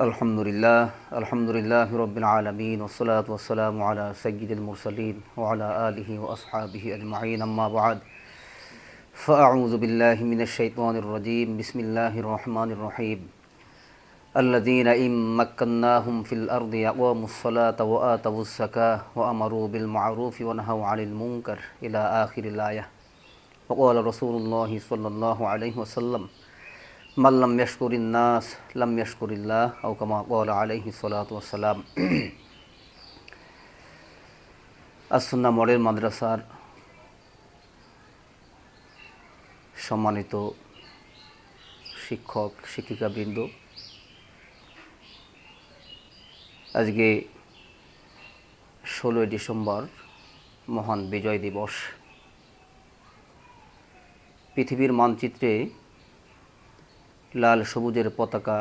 الحمد لله الحمد لله رب العالمين والصلاة والسلام على سيد المرسلين وعلى آله وأصحابه أجمعين أما بعد فأعوذ بالله من الشيطان الرجيم بسم الله الرحمن الرحيم الذين إن مكناهم في الأرض أقاموا الصلاة وآتوا الزكاة وأمروا بالمعروف ونهوا عن المنكر إلى آخر الآية وقال رسول الله صلى الله عليه وسلم মাল্লাম ইয়াশকুরিন নাস, লাম ইয়াশকুরিল্লাহ আউকামা কলা আলহি সালাম আসন্না মডেল মাদ্রাসার সম্মানিত শিক্ষক, শিক্ষিকাবৃন্দ। আজকে ষোলোই ডিসেম্বর মহান বিজয় দিবস। পৃথিবীর মানচিত্রে লাল সবুজের পতাকা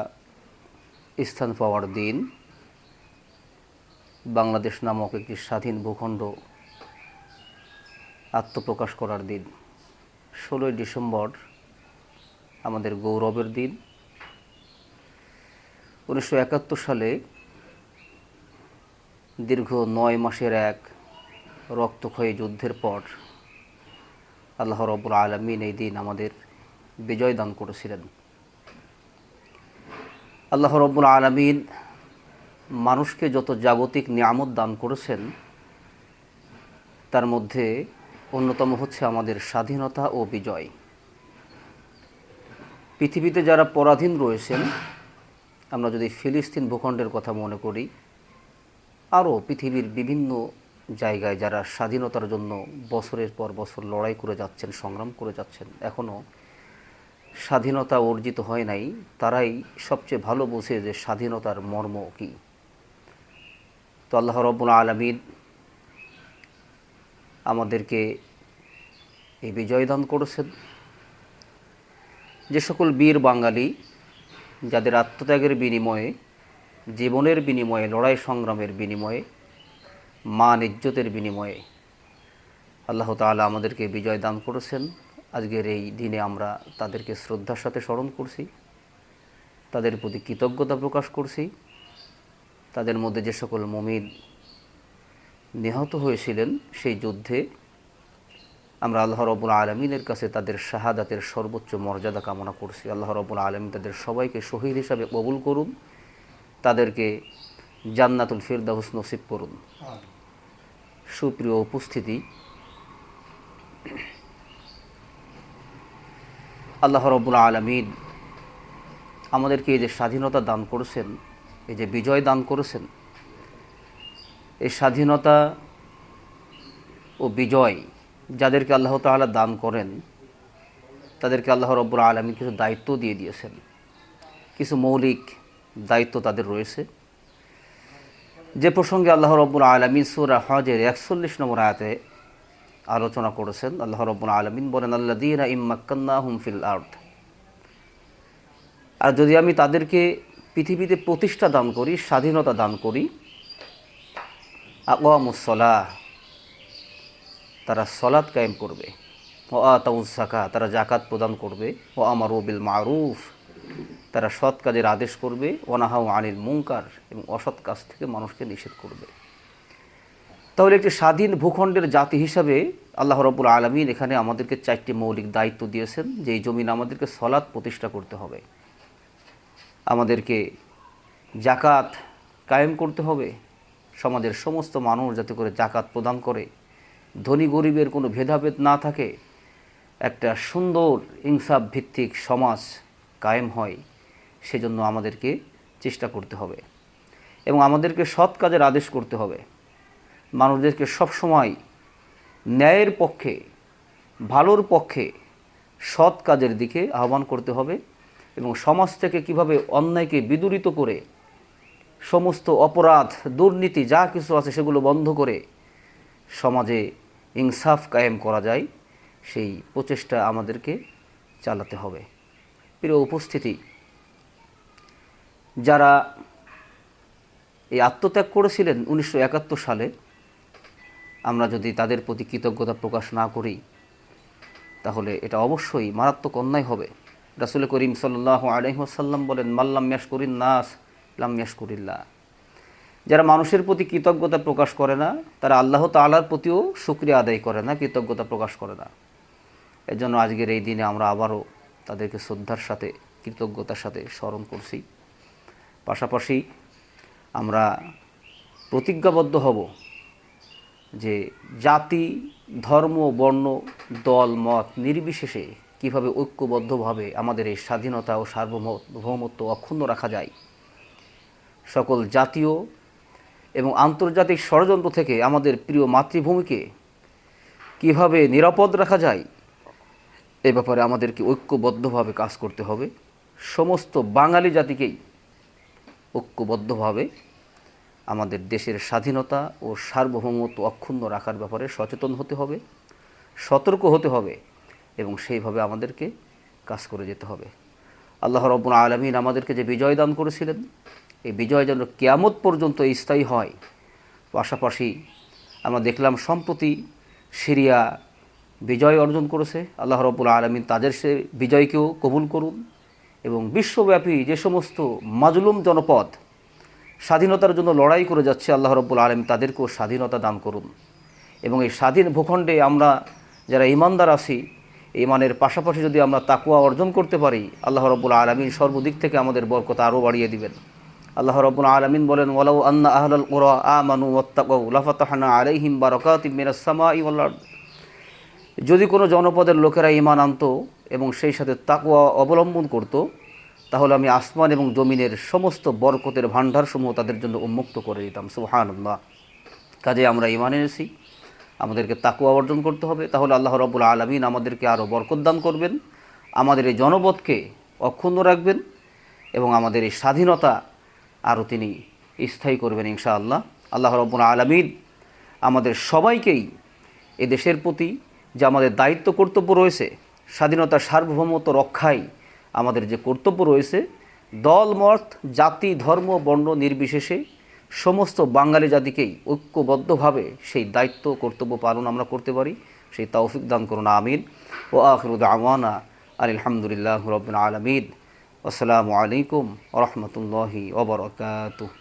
স্থান পাওয়ার দিন বাংলাদেশ নামক একটি স্বাধীন ভূখণ্ড আত্মপ্রকাশ করার দিন। ষোলোই ডিসেম্বর আমাদের গৌরবের দিন। উনিশশো একাত্তর সালে দীর্ঘ নয় মাসের এক রক্তক্ষয়ী যুদ্ধের পর আল্লাহ রব্বুল আলমিন এই দিন আমাদের বিজয় দান করেছিলেন। আল্লাহ রব্বুল আলমিন মানুষকে যত জাগতিক নিয়ামত দান করেছেন, তার মধ্যে অন্যতম হচ্ছে আমাদের স্বাধীনতা ও বিজয়। পৃথিবীতে যারা পরাধীন রয়েছেন, আমরা যদি ফিলিস্তিন ভূখণ্ডের কথা মনে করি, আরও পৃথিবীর বিভিন্ন জায়গায় যারা স্বাধীনতার জন্য বছরের পর বছর লড়াই করে যাচ্ছেন, সংগ্রাম করে যাচ্ছেন এখনও স্বাধীনতা অর্জিত হয় নাই, তারাই সবচেয়ে ভালো বোঝে যে স্বাধীনতার মর্ম কী। তো আল্লাহ রব্বুল আলমিন আমাদেরকে এই বিজয় দান করেছেন। যে সকল বীর বাঙালি যাদের আত্মত্যাগের বিনিময়ে, জীবনের বিনিময়ে, লড়াই সংগ্রামের বিনিময়ে, মান ইজ্জতের বিনিময়ে আল্লাহ তালা আমাদেরকে বিজয় দান করেছেন। আজকের এই দিনে আমরা তাদেরকে শ্রদ্ধার সাথে স্মরণ করছি তাদের প্রতি কৃতজ্ঞতা প্রকাশ করছি তাদের মধ্যে যে সকল মমিন নিহত হয়েছিলেন সেই যুদ্ধে আমরা আল্লাহ রবুল আলমিনের কাছে তাদের শাহাদাতের সর্বোচ্চ মর্যাদা কামনা করছি। আল্লাহ রবুল আলমিন তাদের সবাইকে শহীদ হিসাবে কবুল করুন তাদেরকে জান্নাতুল ফিরদাউস নসিব করুন। সুপ্রিয় উপস্থিতি আল্লাহ রবুল আলমিন আমাদেরকে এই যে স্বাধীনতা দান করেছেন, এই যে বিজয় দান করেছেন, এই স্বাধীনতা ও বিজয় যাদেরকে আল্লাহ তাআলা দান করেন, তাদেরকে আল্লাহ রব্বুল আলমী কিছু দায়িত্ব দিয়ে দিয়েছেন। কিছু মৌলিক দায়িত্ব তাদের রয়েছে। যে প্রসঙ্গে আল্লাহ রব্বুল আলমিন সুরা হজের একচল্লিশ নম্বর আয়াতে আলোচনা করেছেন। আল্লাহ রব্বুল আলমিন বলেন আল্লাহ দিন ইম্মাক্কান্না হুমফিল আর্থ আর যদি আমি তাদেরকে পৃথিবীতে প্রতিষ্ঠা দান করি, স্বাধীনতা দান করি আকোয়ামুসলা তারা সলাদ কায়েম করবে। ও আতাউসাকা তারা জাকাত প্রদান করবে। ও আমার ওবিল মারুফ, তারা সৎ কাজের আদেশ করবে। ওনাহাউ আনিল মুঙ্কার এবং অসৎ কাজ থেকে মানুষকে নিষেধ করবে। তাহলে একটি স্বাধীন ভূখণ্ডের জাতি হিসাবে আল্লাহ রবুল আলমিন এখানে আমাদেরকে চারটি মৌলিক দায়িত্ব দিয়েছেন, যে এই জমিন আমাদেরকে সলাদ প্রতিষ্ঠা করতে হবে। আমাদেরকে জাকাত কায়েম করতে হবে, সমাজের সমস্ত মানুষ যাতে করে জাকাত প্রদান করে। ধনী গরিবের কোনো ভেদাভেদ না থাকে, একটা সুন্দর ইনসাফ ভিত্তিক সমাজ কায়েম হয়, সেজন্য আমাদেরকে চেষ্টা করতে হবে। এবং আমাদেরকে সৎ কাজের আদেশ করতে হবে। মানুষদেরকে সবসময় ন্যায়ের পক্ষে, ভালোর পক্ষে সৎ কাজের দিকে আহ্বান করতে হবে এবং সমাজ থেকে কীভাবে অন্যায়কে বিদূরিত করে সমস্ত অপরাধ, দুর্নীতি যা কিছু আছে সেগুলো বন্ধ করে সমাজে ইনসাফ কায়েম করা যায়, সেই প্রচেষ্টা আমাদেরকে চালাতে হবে। প্রিয় উপস্থিতি, যারা এই আত্মত্যাগ করেছিলেন উনিশশো একাত্তর সালে আমরা যদি তাদের প্রতি কৃতজ্ঞতা প্রকাশ না করি, তাহলে এটা অবশ্যই মারাত্মক অন্যায় হবে। রাসুল করিম সাল্লাহ আলহিহাসাল্লাম বলেন মাল্লাম ইয়াস করিন নাস লাম ইয়াশকুরিল্লাহ যারা মানুষের প্রতি কৃতজ্ঞতা প্রকাশ করে না, তারা আল্লাহ তাআলার প্রতিও শুক্রিয়া আদায় করে না, কৃতজ্ঞতা প্রকাশ করে না। এর জন্য আজকের এই দিনে আমরা আবারও তাদেরকে শ্রদ্ধার সাথে, কৃতজ্ঞতার সাথে স্মরণ করছি। পাশাপাশি আমরা প্রতিজ্ঞাবদ্ধ হব যে জাতি, ধর্ম, বর্ণ, দল, মত নির্বিশেষে কীভাবে ঐক্যবদ্ধভাবে আমাদের এই স্বাধীনতা ও সার্বভৌমত্ব অক্ষুণ্ণ রাখা যায়। সকল জাতীয় এবং আন্তর্জাতিক ষড়যন্ত্র থেকে আমাদের প্রিয় মাতৃভূমিকে কীভাবে নিরাপদ রাখা যায়, এ ব্যাপারে আমাদেরকে ঐক্যবদ্ধভাবে কাজ করতে হবে। সমস্ত বাঙালি জাতিকেই ঐক্যবদ্ধভাবে আমাদের দেশের স্বাধীনতা ও সার্বভৌমত্ব অক্ষুণ্ণ রাখার ব্যাপারে সচেতন হতে হবে, সতর্ক হতে হবে এবং সেইভাবে আমাদেরকে কাজ করে যেতে হবে। আল্লাহ রব্বুল আলমিন আমাদেরকে যে বিজয় দান করেছিলেন, এই বিজয় যেন কেয়ামত পর্যন্ত স্থায়ী হয়। পাশাপাশি আমরা দেখলাম সম্প্রতি সিরিয়া বিজয় অর্জন করেছে। আল্লাহ রব্বুল আলমিন তাদের সে বিজয়কেও কবুল করুন এবং বিশ্বব্যাপী যে সমস্ত মাজলুম জনপদ স্বাধীনতার জন্য লড়াই করে যাচ্ছে আল্লাহ রব্বুল আলম তাদেরকেও স্বাধীনতা দান করুন। এবং এই স্বাধীন ভূখণ্ডে আমরা যারা ইমানদার আছি ইমানের পাশাপাশি যদি আমরা তাকুয়া অর্জন করতে পারি, আল্লাহ রব্বুল আলমিন সর্বদিক থেকে আমাদের বরকত আরও বাড়িয়ে দিবেন। আল্লাহ রব্বুল আলমিন বলেন, ওয়ালাউ আন্না আহলাল কোরা আমানু ওয়াত্তাকাউ, লাফাতাহানা আলাইহিম ওয়াল আরদ। যদি কোনো জনপদের লোকেরা ইমান আনত এবং সেই সাথে তাকুয়া অবলম্বন করত তাহলে আমি আসমান এবং জমিনের সমস্ত বরকতের ভাণ্ডারসমূহ তাদের জন্য উন্মুক্ত করে দিতাম সুহানুল্লাহ কাজে আমরা ইমান এনেছি, আমাদেরকে তাকুয়া অর্জন করতে হবে। তাহলে আল্লাহ রব্বুল আলমিন আমাদেরকে আরও বরকত দান করবেন, আমাদের এই জনপদকে অক্ষুণ্ণ রাখবেন এবং আমাদের এই স্বাধীনতা আরও তিনি স্থায়ী করবেন ইনশাআল্লাহ। আল্লাহ রব্বুল আলমিন আমাদের সবাইকেই এ দেশের প্রতি যে আমাদের দায়িত্ব কর্তব্য রয়েছে, স্বাধীনতা সার্বভৌমত্ব রক্ষায় আমাদের যে কর্তব্য রয়েছে, দল, মত, জাতি, ধর্ম, বর্ণ নির্বিশেষে সমস্ত বাঙালি জাতিকেই ঐক্যবদ্ধভাবে সেই দায়িত্ব, কর্তব্য পালন আমরা করতে পারি। সেই তৌফিক দান করুন, আমিন। ও আখরুদ আমানা আলহামদুলিল্লাহ রবিন আলমিন। আসসালামু আলাইকুম রহমতুল্লাহি ওবরকাতুহ